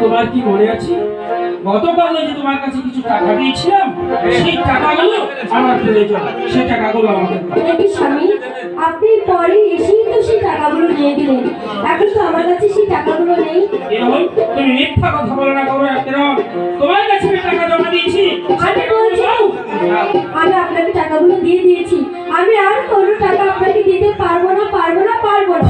তোমার কি মনে আছে? গতকাল যে তোমার কাছে কিছু টাকা দিয়েছিলাম সেই টাকাগুলো আমার প্রয়োজন সেই টাকাগুলো আমাদের স্বামী আপনি পরে এসেই তো সেই টাকাগুলো নিয়ে এখন তো আমার কাছে সেই টাকাগুলো নেই। তুমি মিথ্যা কথা বলো না করো একদম। তোমার কাছে আমি টাকা জমা দিয়েছি। আমি বলছি আমি আপনাকে টাকাগুলো দিয়ে দিয়েছি। আমি আর কোনো টাকা আপনাকে দিতে পারব না পারব না পারব না।